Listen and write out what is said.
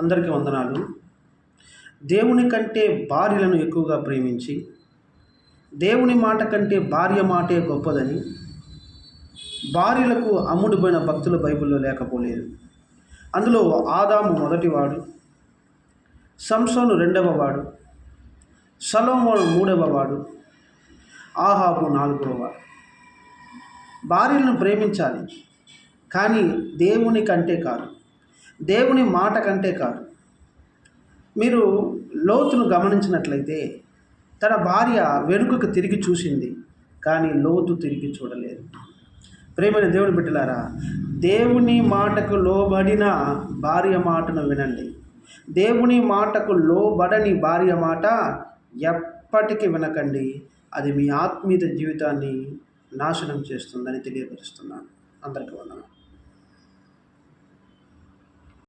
అందరికీ వందనాలు. దేవుని కంటే భార్యలను ఎక్కువగా ప్రేమించి దేవుని మాట కంటే భార్య మాటే గొప్పదని భార్యలకు అమ్ముడుపోయిన భక్తుల బైబిల్లో లేకపోలేదు. అందులో ఆదాము మొదటివాడు సంసోను రెండవ వాడు సలోమోను మూడవ వాడు ఆహాబు నాలుగవ వాడు భార్యలను ప్రేమించాలి కానీ దేవుని కంటే కాదు. దేవుని మాట కంటే కాదు. మీరు లోతును గమనించినట్లయితే తన భార్య వెనుకకు తిరిగి చూసింది కానీ లోతు తిరిగి చూడలేదు. ప్రేమైన దేవుని బిడ్డలారా దేవుని మాటకు లోబడిన భార్య మాటను వినండి. దేవుని మాటకు లోబడని భార్య మాట ఎప్పటికీ వినకండి. అది మీ ఆత్మీయ జీవితాన్ని నాశనం చేస్తుందని తెలియపరుస్తున్నాను. అందరికీ వందనాలు.